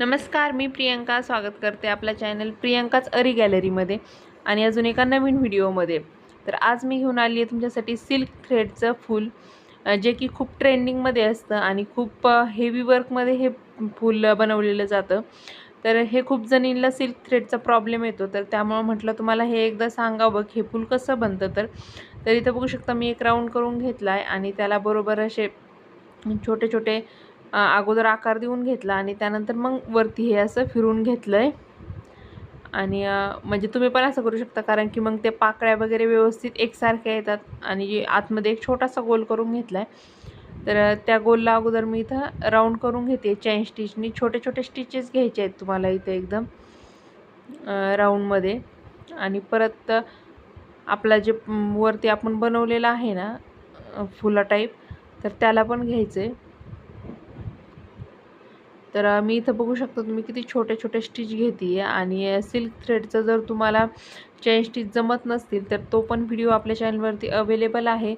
नमस्कार मी प्रियंका. स्वागत करते आपल्या चॅनल प्रियंकाच अरी गॅलरीमध्ये आणि अजून एका नवीन व्हिडिओमध्ये तर आज मी घेऊन आली आहे तुमच्यासाठी सिल्क थ्रेडचं फूल जे की खूप ट्रेंडिंगमध्ये असतं आणि खूप हेवी वर्कमध्ये हे फूल बनवलेलं जातं. तर हे खूप जणींना सिल्क थ्रेडचा प्रॉब्लेम येतो. तर त्यामुळं म्हटलं तुम्हाला हे एकदा सांगावं की हे फूल कसं बनतं तर. तर इथं बघू शकता मी एक राऊंड करून घेतला आहे आणि त्याला बरोबर असे छोटे छोटे अगोदर आकार देऊन घेतला आणि त्यानंतर मग वरती हे असं फिरून घेतलं आहे आणि म्हणजे तुम्ही पण असं करू शकता कारण की मग ते पाकळ्या वगैरे व्यवस्थित एकसारख्या येतात आणि जे आतमध्ये एक छोटासा गोल करून घेतला आहे तर त्या गोलला अगोदर मी इथं राऊंड करून घेते. चैन स्टिचनी छोटे छोटे स्टिचेस घ्यायचे आहेत तुम्हाला इथं एकदम राऊंडमध्ये. आणि परत आपला जे वरती आपण बनवलेला आहे ना फुला टाईप तर त्याला पण घ्यायचं आहे तर मी इथं बघू शकता तुम्ही किती छोटे छोटे स्टिच घेते आहे आणि सिल्क थ्रेडचं जर तुम्हाला चेन स्टिच जमत नसतील तर तो पण व्हिडिओ आपल्या चॅनलवरती अवेलेबल आहे.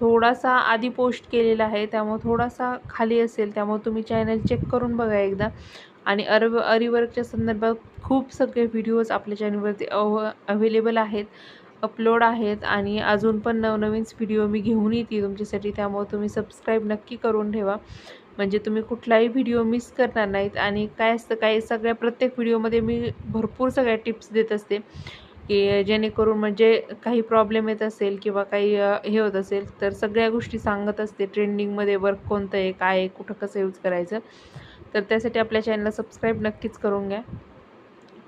थोडासा आधी पोस्ट केलेला आहे त्यामुळे थोडासा खाली असेल त्यामुळे तुम्ही चॅनल चेक करून बघा एकदा. आणि अरव अरिवर्कच्या संदर्भात खूप सगळे व्हिडिओज आपल्या चॅनलवरती अव अवेलेबल आहेत. अपलोड आहेत आणि अजून पण नवनवीन व्हिडिओ मी घेऊन येते तुमच्यासाठी. त्यामुळे तुम्ही सबस्क्राईब नक्की करून ठेवा. म्हणजे तुम्ही कुठलाही व्हिडिओ मिस करणार नाहीत. आणि काय असतं काय सगळ्या प्रत्येक व्हिडिओमध्ये मी भरपूर सगळ्या टिप्स देत असते. की जेणेकरून म्हणजे काही प्रॉब्लेम येत असेल किंवा काही हे होत असेल तर सगळ्या गोष्टी सांगत असते. ट्रेंडिंगमध्ये वर्क कोणतं आहे काय आहे कुठं कसं यूज करायचं. तर त्यासाठी आपल्या चॅनलला सबस्क्राईब नक्कीच करून घ्या.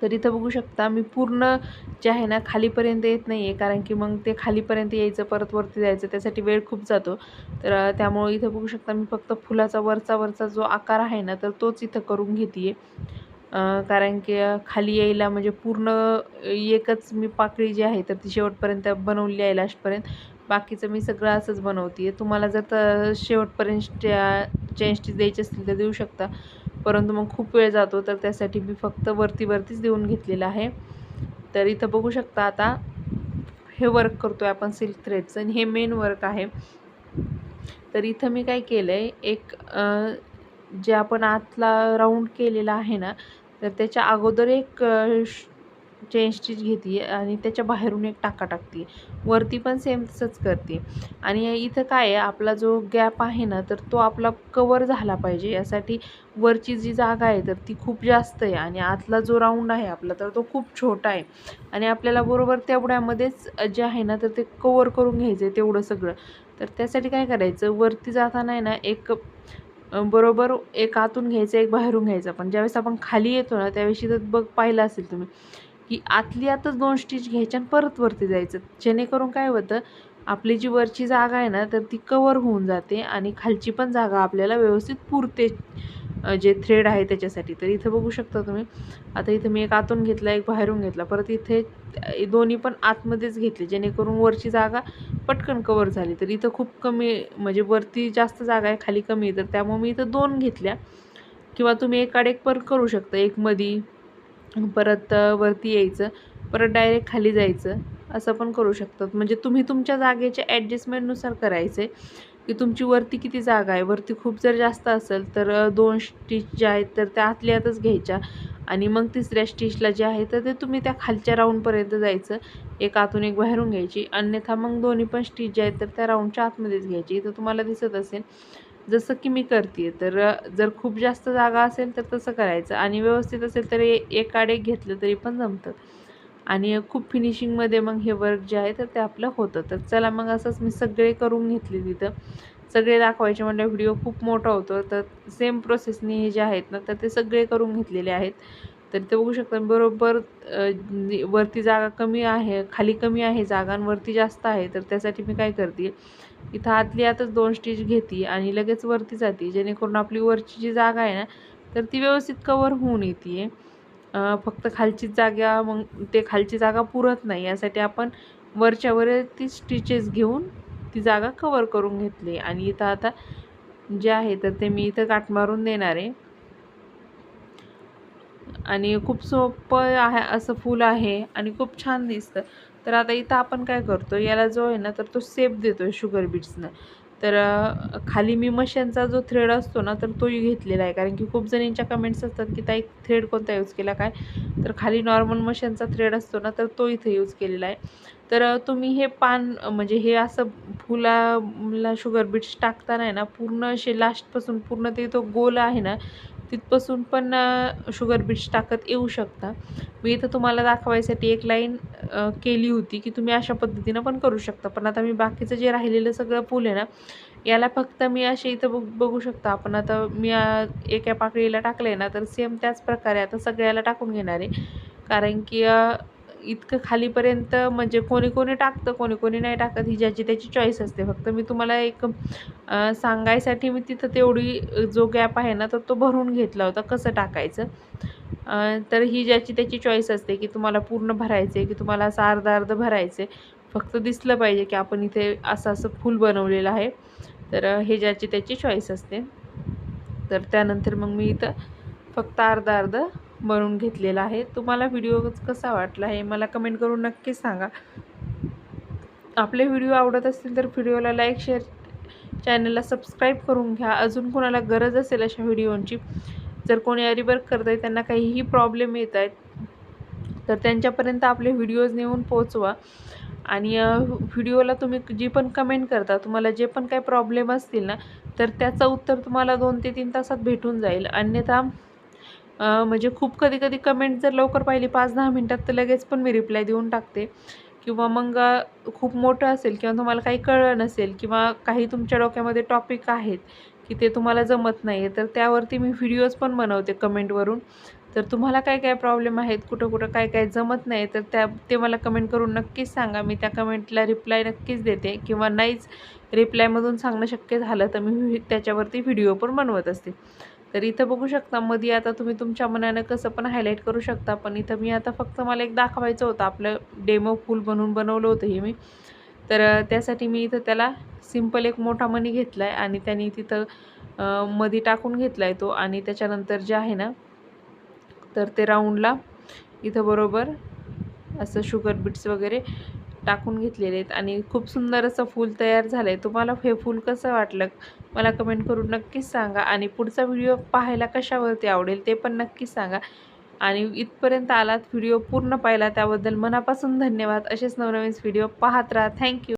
तर इथं बघू शकता. मी पूर्ण जे आहे ना खालीपर्यंत येत नाही आहे कारण की मग ते खालीपर्यंत यायचं परत वरती जायचं त्यासाठी वेळ खूप जातो. तर त्यामुळे इथं बघू शकता मी फक्त फुलाचा वरचा वरचा जो आकार आहे ना तर तोच इथं करून घेते कारण की खाली यायला म्हणजे पूर्ण एकच मी पाकळी जी आहे तर ती शेवटपर्यंत बनवली आहे लास्टपर्यंत. बाकीचं मी सगळं असंच बनवते तुम्हाला जर तर शेवटपर्यंत चेन द्यायची असतील तर देऊ शकता. परंतु मग खूप वेळ जातो तर त्यासाठी मी फक्त वरती वरतीच देऊन घेतलेलं आहे. तर इथं बघू शकता आता हे वर्क करतो आहे आपण सिल्क थ्रेडचं आणि हे मेन वर्क आहे. तर इथं मी काय केलं आहे एक जे आपण आतला राऊंड केलेला आहे ना तर त्याच्या अगोदर एक चेन स्टिच घेते आणि त्याच्या बाहेरून एक टाका टाकते वरती पण सेम तसंच करते आणि इथं काय आहे आपला जो गॅप आहे ना तर तो आपला कवर झाला पाहिजे. यासाठी वरची जी जागा आहे तर ती खूप जास्त आहे. आणि आतला जो राऊंड आहे आपला तर तो खूप छोटा आहे. आणि आपल्याला बरोबर तेवढ्यामध्येच जे आहे ना तर ते कवर करून घ्यायचं आहे तेवढं सगळं. तर त्यासाठी काय करायचं वरती जाताना आहे ना एक बरोबर एक आतून घ्यायचं एक बाहेरून घ्यायचं. पण ज्यावेळेस आपण खाली येतो ना त्यावेळेस तर बघ पाहिलं असेल तुम्ही की आतली आतच दोन स्टिच घ्यायच्या आणि परत वरती जायचं. जेणेकरून काय होतं आपली जी वरची जागा आहे ना तर ती कवर होऊन जाते आणि खालची पण जागा आपल्याला व्यवस्थित पुरते जे थ्रेड आहे त्याच्यासाठी. तर इथं बघू शकता तुम्ही आता इथं मी एक आतून घेतला एक बाहेरून घेतला. परत इथे दोन्ही पण आतमध्येच घेतले जेणेकरून वरची जागा पटकन कवर झाली. तर इथं खूप कमी म्हणजे वरती जास्त जागा आहे खाली कमी आहे. तर त्यामुळे मी इथं दोन घेतल्या. किंवा तुम्ही एकाडे एक पर करू शकता. एक मधी परत वरती यायचं परत डायरेक्ट खाली जायचं असं पण करू शकतात. म्हणजे तुम्ही तुमच्या जागेच्या ॲडजस्टमेंटनुसार करायचं आहे की तुमची वरती किती जागा आहे? वरती खूप जर जास्त असेल तर दोन स्टिच ज्या आहेत तर त्या आतल्या आतच घ्यायच्या. आणि मग तिसऱ्या स्टिचला जे आहे तर ते तुम्ही त्या खालच्या राऊंडपर्यंत जायचं. एक आतून एक बाहेरून घ्यायची. अन्यथा मग दोन्ही पण स्टिच जे आहेत तर त्या राऊंडच्या आतमध्येच घ्यायची. इथं तुम्हाला दिसत असेल जसं की मी करते तर जर खूप जास्त जागा असेल तर तसं करायचं आणि व्यवस्थित असेल तर ए- एक आडे एक घेतलं तरी पण जमतं. आणि खूप फिनिशिंगमध्ये मग हे वर्क जे आहे तर ते आपलं होतं. तर चला मग असंच मी सगळे करून घेतले तिथं सगळे दाखवायचे म्हणजे व्हिडिओ खूप मोठा होतो. तर सेम प्रोसेसनी हे जे आहेत ना तर ते सगळे करून घेतलेले आहेत. तर ते बघू शकता बरोबर वरती जागा कमी आहे खाली कमी आहे जागा आणि वरती जास्त आहे. तर त्यासाठी मी काय करते इथं आतली आतच दोन स्टिच घेते आणि लगेच वरती जाते. जेणेकरून आपली वरची जी जागा आहे ना तर ती व्यवस्थित कवर होऊन येते. फक्त खालचीच जागा मग ते खालची जागा पुरत नाही. यासाठी आपण वरच्यावर ती स्टिचेस घेऊन ती जागा कवर करून घेतली. आणि इथं आता जे आहे तर ते मी इथं गाठ मारून देणार आहे. आणि खूप सोपं आहे असं फूल आहे आणि खूप छान दिसतं. तर आता इथं आपण काय करतो याला जो आहे ना तर तो सेप देतो आहे शुगर बीट्सनं तर खाली मी मशांचा जो थ्रेड असतो ना तर तोही घेतलेला आहे. कारण की खूप जणींच्या कमेंट्स असतात की ताई थ्रेड कोणता यूज केला काय? तर खाली नॉर्मल मशांचा थ्रेड असतो ना तर तो इथे यूज केलेला आहे. तर तुम्ही हे पान म्हणजे हे असं फुलाला शुगर बीट्स टाकताना आहे ना पूर्ण असे लास्टपासून पूर्ण ते तो गोल आहे ना तिथपासून पण शुगर बीट्स टाकत येऊ शकता. मी इथं तुम्हाला दाखवायसाठी एक लाईन केली होती की तुम्ही अशा पद्धतीनं पण करू शकता. पण आता मी बाकीचं जे राहिलेलं सगळं फूल आहे ना याला फक्त मी असे इथं बघ बघू शकता. आपण आता मी एका पाकळीला टाकलं ना तर सेम त्याच प्रकारे आता सगळ्याला टाकून घेणार आहे. कारण की इतकं खालीपर्यंत म्हणजे कोणी कोणी टाकतं कोणी कोणी नाही टाकत. ही ज्याची त्याची चॉईस असते. फक्त मी तुम्हाला एक सांगायसाठी मी तिथं तेवढी जो गॅप आहे ना तर तो भरून घेतला होता. कसं टाकायचं? तर ही ज्याची त्याची चॉईस असते की तुम्हाला पूर्ण भरायचं आहे की तुम्हाला असं अर्धा अर्ध भरायचं आहे फक्त दिसलं पाहिजे की आपण इथे असं असं फूल बनवलेलं आहे. तर हे ज्याची त्याची चॉईस असते. तर त्यानंतर मग मी इथं फक्त अर्धा अर्ध बनवून घेतलेला आहे. तुम्हाला व्हिडिओ कसा वाटला हे मला कमेंट करून नक्की सांगा. आपले व्हिडिओ आवडत असतील तर व्हिडिओला लाईक शेअर चॅनलला सबस्क्राईब करून घ्या. अजून कोणाला गरज असेल अशा व्हिडिओंची जर कोणी अरिवर्क करत आहे त्यांना काहीही प्रॉब्लेम येत आहेत तर त्यांच्यापर्यंत आपले व्हिडिओज नेऊन पोचवा आणि व्हिडिओला तुम्ही जी पण कमेंट करता तुम्हाला जे पण काही प्रॉब्लेम असतील ना तर त्याचं उत्तर तुम्हाला दोन ते तीन तासात भेटून जाईल. अन्यथा म्हणजे खूप कधी कधी कमेंट जर लवकर पाहिली पाच दहा मिनटात तर लगेच पण मी रिप्लाय देऊन टाकते. किंवा मग खूप मोठं असेल किंवा तुम्हाला काही कळलं नसेल किंवा काही तुमच्या डोक्यामध्ये टॉपिक आहेत की ते तुम्हाला जमत नाही आहे तर त्यावरती मी व्हिडिओज पण बनवते कमेंटवरून तर तुम्हाला काय काय प्रॉब्लेम आहेत कुठं कुठं काय काय जमत नाही तर त्या ते मला कमेंट करून नक्कीच सांगा. मी त्या कमेंटला रिप्लाय नक्कीच देते. किंवा नाहीच रिप्लायमधून सांगणं शक्य झालं तर मी त्याच्यावरती व्हिडिओ पण बनवत असते. तर इथं बघू शकता मध्ये आता तुम्ही तुमच्या मनानं कसं पण हायलाईट करू शकता पण इथं मी आता फक्त मला एक दाखवायचं होतं आपलं डेमो फूल बनवून बनवलं होतं हे मी. तर त्यासाठी मी इथं त्याला सिंपल एक मोठा मणी घेतला आहे आणि त्याने तिथं मध्ये टाकून घेतला आहे तो आणि त्याच्यानंतर जे आहे ना तर ते राऊंडला इथं बरोबर असं शुगर बीट्स वगैरे टाकून घेतलेले आहेत आणि खूप सुंदर असं फूल तयार झालं आहे तुम्हाला हे फूल कसं वाटलं? मला कमेंट करून नक्कीच सांगा आणि पुढचा व्हिडिओ पाहायला कशावरती आवडेल ते पण नक्कीच सांगा. आणि इथपर्यंत आलात व्हिडिओ पूर्ण पाहिला त्याबद्दल मनापासून धन्यवाद. असेच नवनवीन व्हिडिओ पाहत राहा. थँक्यू